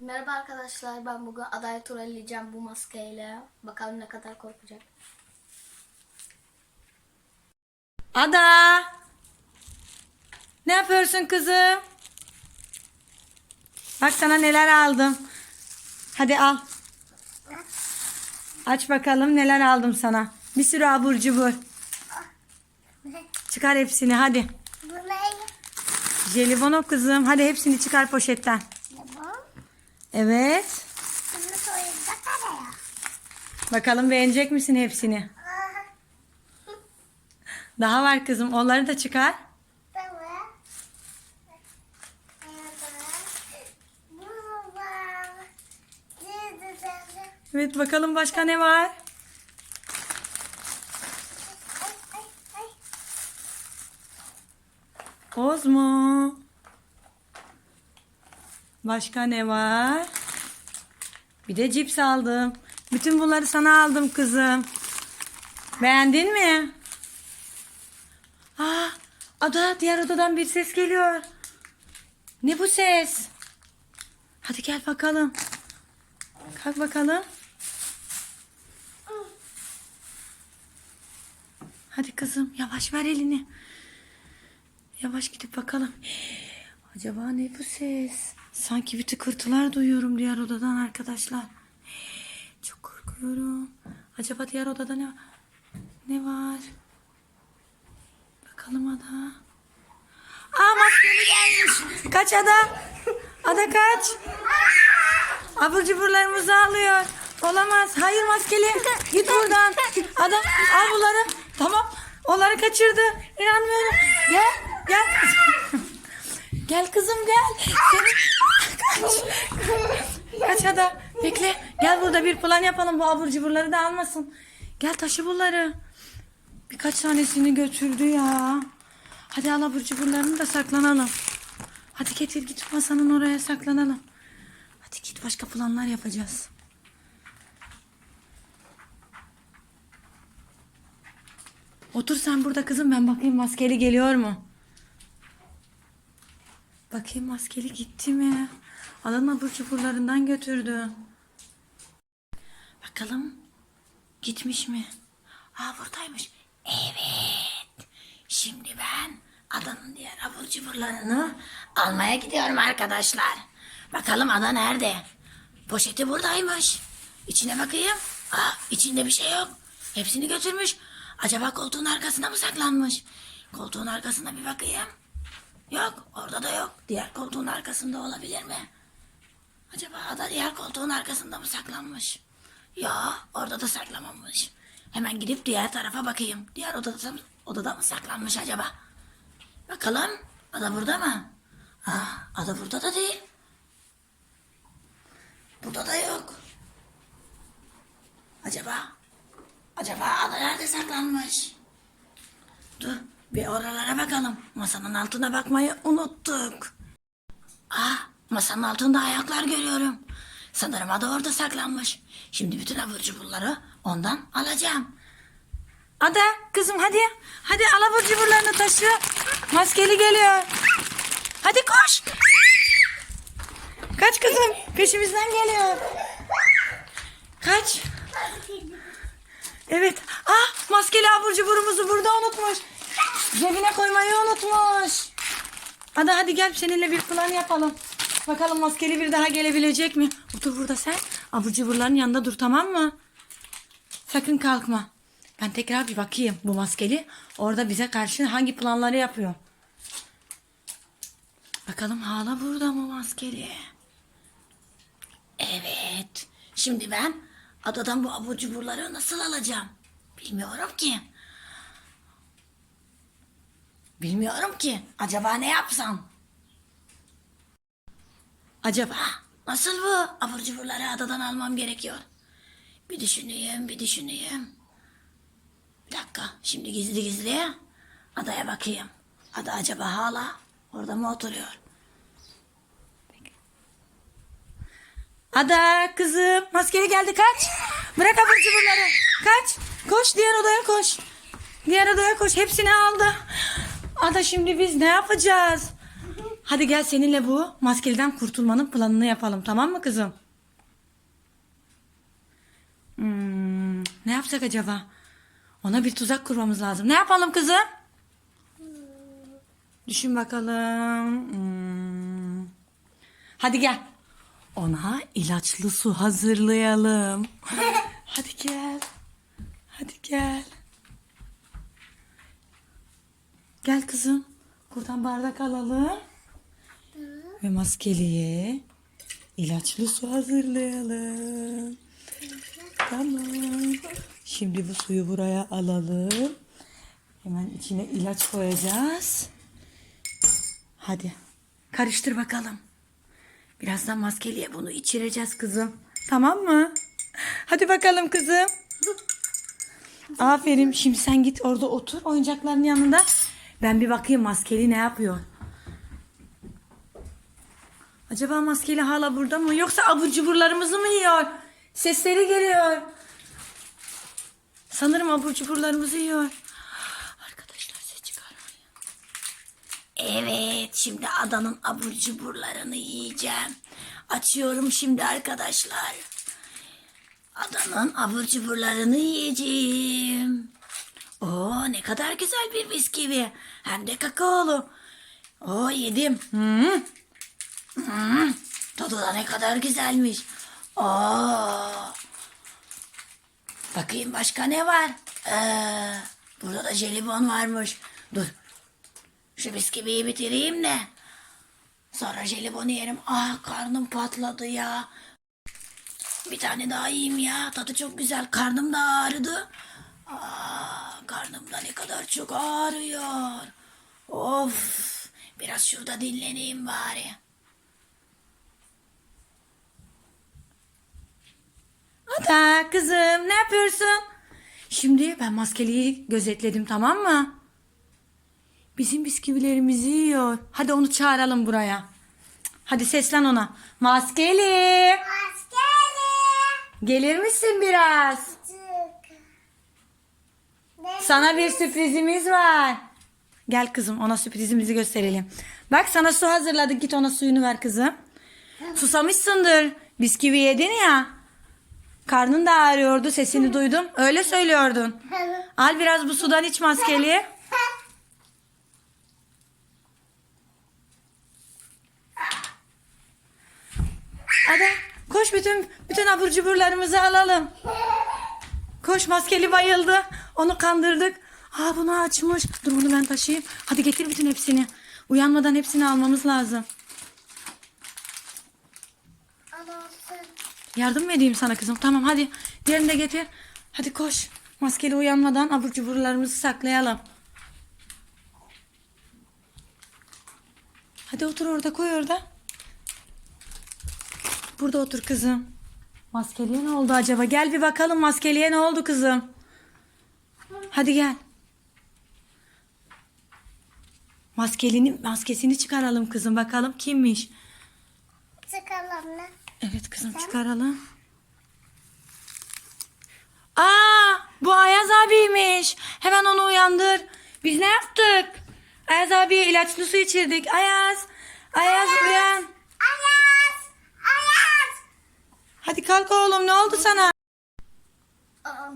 Merhaba arkadaşlar. Ben bugün adayı trolleyeceğim bu maskeyle. Bakalım ne kadar korkacak. Ada! Ne yapıyorsun kızım? Bak sana neler aldım. Hadi al. Aç bakalım neler aldım sana. Bir sürü abur cubur. Çıkar hepsini hadi. Jelibon o kızım. Hadi hepsini çıkar poşetten. Evet. Bakalım beğenecek misin hepsini? Daha var kızım. Onları da çıkar. Evet bakalım başka ne var? Ay ay ay. Oz mu? Başka ne var? Bir de cips aldım. Bütün bunları sana aldım kızım. Beğendin mi? Aa, ada diğer odadan bir ses geliyor. Ne bu ses? Hadi gel bakalım. Kalk bakalım. Hadi kızım yavaş ver elini. Yavaş gidip bakalım. Acaba ne bu ses? Sanki bir tıkırtılar duyuyorum diğer odadan arkadaşlar. Çok korkuyorum. Acaba diğer odada ne ne var? Bakalım ada. Aa maskeli gelmiş. Kaç ada? Ada kaç? Abur cuburlarımızı alıyor. Olamaz. Hayır maskeli. Git buradan. Ada al bunları. Tamam. Onları kaçırdı. İnanmıyorum. Gel. Gel. Gel kızım gel. Seni... Kaç. Kaç ada. Bekle. Gel burada bir plan yapalım. Bu abur cuburları da almasın. Gel taşı bunları. Birkaç tanesini götürdü ya. Hadi al abur cuburlarını da saklanalım. Hadi getir git masanın oraya saklanalım. Hadi git başka planlar yapacağız. Otur sen burada kızım ben bakayım maskeli geliyor mu? Bakayım maskeli gitti mi? Alın abur cuburlarından götürdü. Bakalım gitmiş mi? Aa buradaymış. Evet. Şimdi ben adanın diğer abur cuburlarını almaya gidiyorum arkadaşlar. Bakalım ada nerede? Poşeti buradaymış. İçine bakayım. Aa, içinde bir şey yok. Hepsini götürmüş. Acaba koltuğun arkasına mı saklanmış? Koltuğun arkasına bir bakayım. Yok orada da yok. Diğer koltuğun arkasında olabilir mi? Acaba ada diğer koltuğun arkasında mı saklanmış? Ya orada da saklamamış. Hemen gidip diğer tarafa bakayım. Diğer odada, odada mı saklanmış acaba? Bakalım. Ada burada mı? Ah, ada burada da değil. Burada da yok. Acaba? Acaba ada nerede saklanmış? Dur bir oralara bakalım. Masanın altına bakmayı unuttuk. Ah masanın altında ayaklar görüyorum. Sanırım ada orada saklanmış. Şimdi bütün abur cuburları ondan alacağım. Ada kızım hadi. Hadi al abur cuburlarını taşı. Maskeli geliyor. Hadi koş. Kaç kızım. Peşimizden geliyor. Kaç. Evet. Ah maskeli abur cuburumuzu burada unutmuş. Cebine koymayı unutmuş. Ada hadi gel seninle bir plan yapalım. Bakalım maskeli bir daha gelebilecek mi? Otur burada sen. Abur cuburların yanında dur tamam mı? Sakın kalkma. Ben tekrar bir bakayım bu maskeli. Orada bize karşı hangi planları yapıyor. Bakalım hala burada mı maskeli? Evet. Şimdi ben adadan bu abur cuburları nasıl alacağım? Bilmiyorum ki. Bilmiyorum ki. Acaba ne yapsam? Acaba nasıl bu abur cuburları adadan almam gerekiyor? Bir düşüneyim, bir düşüneyim. Bir dakika, şimdi gizli gizli adaya bakayım. Ada acaba hala orada mı oturuyor? Ada kızım maskeli geldi kaç. Bırak abur cuburları. Kaç. Koş diğer odaya koş. Diğer odaya koş. Hepsini aldı. Ada şimdi biz ne yapacağız? Hadi gel seninle bu maskeliden kurtulmanın planını yapalım tamam mı kızım? Hmm, ne yapsak acaba? Ona bir tuzak kurmamız lazım. Ne yapalım kızım? Düşün bakalım. Hmm. Hadi gel. Ona ilaçlı su hazırlayalım. Hadi gel. Hadi gel. Gel kızım. Buradan bardak alalım. Ve maskeliye ilaçlı su hazırlayalım. Tamam. Şimdi bu suyu buraya alalım. Hemen içine ilaç koyacağız. Hadi. Karıştır bakalım. Birazdan maskeliye bunu içireceğiz kızım. Tamam mı? Hadi bakalım kızım. Aferin. Şimdi sen git orada otur oyuncakların yanında. Ben bir bakayım maskeli ne yapıyor. Acaba maskeli hala burada mı? Yoksa abur cuburlarımızı mı yiyor? Sesleri geliyor. Sanırım abur cuburlarımızı yiyor. Arkadaşlar ses çıkarmayın. Evet şimdi adanın abur cuburlarını yiyeceğim. Açıyorum şimdi arkadaşlar. Adanın abur cuburlarını yiyeceğim. Oo ne kadar güzel bir bisküvi. Hem de kakaolu. Oo yedim. Hmm. Hmm. Tadı da ne kadar güzelmiş. Aa. Bakayım başka ne var? Ee, burada da jelibon varmış. Dur. Şu bisküviyi bitireyim de. Sonra jelibonu yerim. Ah karnım patladı ya. Bir tane daha yiyeyim ya. Tadı çok güzel. Karnım da ağrıdı. Aa, karnım da ne kadar çok ağrıyor. Of. Biraz şurada dinleneyim bari. Ada kızım ne yapıyorsun? Şimdi ben maskeliyi gözetledim tamam mı? Bizim bisküvilerimizi yiyor. Hadi onu çağıralım buraya. Hadi seslen ona. Maskeli. Askeri. Gelir misin biraz? Sana bir sürprizimiz var. Gel kızım ona sürprizimizi gösterelim. Bak sana su hazırladık. Git ona suyunu ver kızım. Susamışsındır. Bisküvi yedin ya. Karnın da ağrıyordu. Sesini duydum. Öyle söylüyordun. Al biraz bu sudan iç maskeli. Hadi koş bütün bütün abur cuburlarımızı alalım. Koş maskeli bayıldı. Onu kandırdık. Aa bunu açmış. Dur bunu ben taşıyayım. Hadi getir bütün hepsini. Uyanmadan hepsini almamız lazım. Yardım mı edeyim sana kızım? Tamam hadi. Diğerini de getir. Hadi koş. Maskeli uyanmadan abur cuburlarımızı saklayalım. Hadi otur orada koy orada. Burada otur kızım. Maskeliye ne oldu acaba? Gel bir bakalım maskeliye ne oldu kızım? Hadi gel. Maskelini, maskesini çıkaralım kızım bakalım kimmiş? Çıkalım ne? Evet kızım çıkaralım. Aa bu Ayaz abiymiş. Hemen onu uyandır. Biz ne yaptık? Ayaz abiye ilaçlı su içirdik. Ayaz. Ayaz uyan. Ayaz. Ayaz. Hadi kalk oğlum ne oldu sana?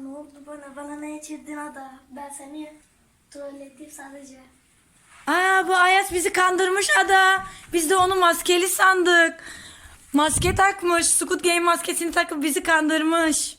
Ne oldu bana? Bana ne içirdin ada? Ben seni tuvaletim sadece. Aa bu Ayaz bizi kandırmış ada. Biz de onu maskeli sandık. Maske takmış. Squid Game maskesini takıp bizi kandırmış.